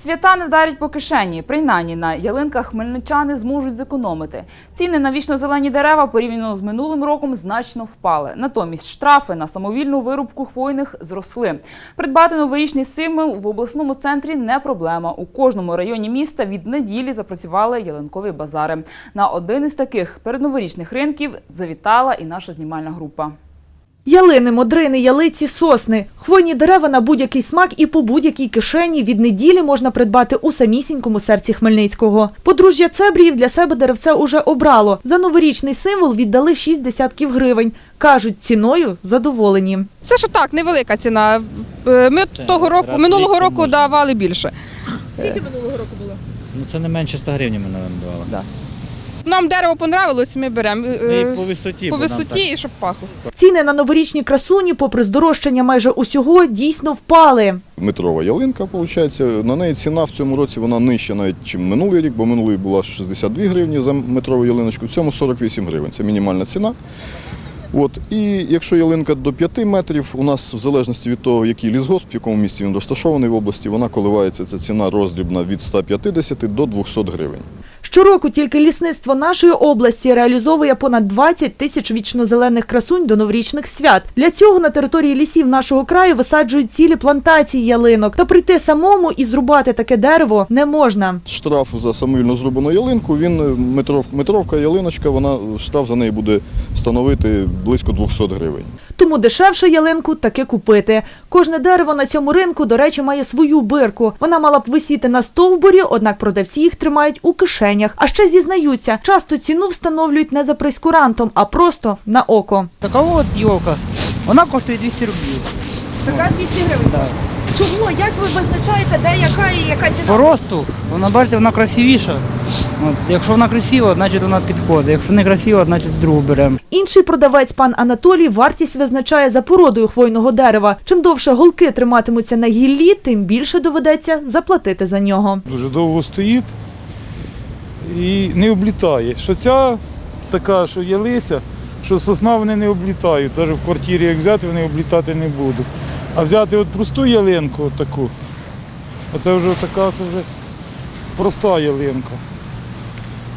Свята не вдарять по кишені. Принаймні на ялинках хмельничани зможуть зекономити. Ціни на вічно-зелені дерева порівняно з минулим роком значно впали. Натомість штрафи на самовільну вирубку хвойних зросли. Придбати новорічний символ в обласному центрі не проблема. У кожному районі міста від неділі запрацювали ялинкові базари. На один із таких передноворічних ринків завітала і наша знімальна група. Ялини, модрини, ялиці, сосни. Хвойні дерева на будь-який смак і по будь-якій кишені від неділі можна придбати у самісінькому серці Хмельницького. Подружжя Цебріїв для себе деревце уже обрало. За новорічний символ віддали 6 десятків гривень. Кажуть, ціною задоволені. Це ж так, невелика ціна. Е, Ми того року, минулого року давали більше. Скільки минулого року було? Ну це не менше 100 гривень ми нам давали. Нам дерево понравилось, ми беремо. Е, Ну, і по висоті. По бо нам висоті і щоб пахло. Ціни на новорічні красуні, попри здорожчання майже усього, дійсно впали. метрова ялинка, виходить. На неї ціна в цьому році вона нижча навіть, ніж минулий рік, бо минулий була 62 гривні за метрову ялиночку, в цьому 48 гривень. Це мінімальна ціна. От. І якщо ялинка до 5 метрів, у нас в залежності від того, який лісгосп, в якому місці він розташований в області, вона коливається, ця ціна роздрібна від 150 до 200 гривень. Щороку тільки лісництво нашої області реалізовує понад 20 тисяч вічнозелених красунь до новорічних свят. Для цього на території лісів нашого краю висаджують цілі плантації ялинок. Та прийти самому і зрубати таке дерево не можна. Штраф за самовільно зрубану ялинку, він е, метров, метровка ялиночка, вона штраф за неї буде становити близько 200 гривень. Тому дешевше ялинку таки купити. Кожне дерево на цьому ринку, до речі, має свою бирку. Вона мала б висіти на стовбурі, однак продавці їх тримають у кишенях. А ще зізнаються, часто ціну встановлюють не за прейскурантом, а просто на око. Така от йолка, вона коштує 200 рублів. Така 200 гривень. Так. Чому? Як ви визначаєте, де яка і яка ціна? По росту, вона бачите, вона красивіша. От, якщо вона красива, значить вона підходить. Якщо не красива, значить другу беремо. Інший продавець пан Анатолій вартість визначає за породою хвойного дерева. Чим довше голки триматимуться на гіллі, тим більше доведеться заплатити за нього. дуже довго стоїть і не облітає. Що ця така, що ялиця, що сосна вони не облітають. Навіть в квартирі як взяти, вони облітати не будуть. А взяти от просту ялинку, от таку, оце вже така це вже проста ялинка.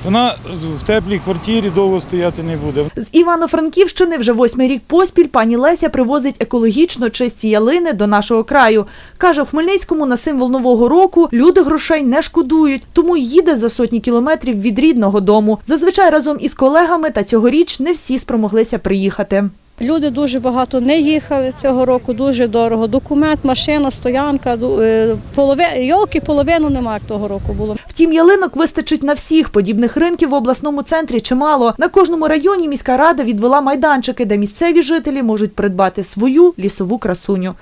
Вона в теплій квартирі довго стояти не буде. З Івано-Франківщини вже восьмий рік поспіль пані Леся привозить екологічно чисті ялини до нашого краю. Каже, в Хмельницькому на символ Нового року люди грошей не шкодують, тому їде за сотні кілометрів від рідного дому. Зазвичай разом із колегами та цьогоріч не всі спромоглися приїхати. Люди дуже багато не їхали цього року, дуже дорого. Документ, машина, стоянка, ду- е, полови... йолки половину немає того року було. Втім, ялинок вистачить на всіх. Подібних ринків в обласному центрі чимало. На кожному районі міська рада відвела майданчики, де місцеві жителі можуть придбати свою лісову красуню.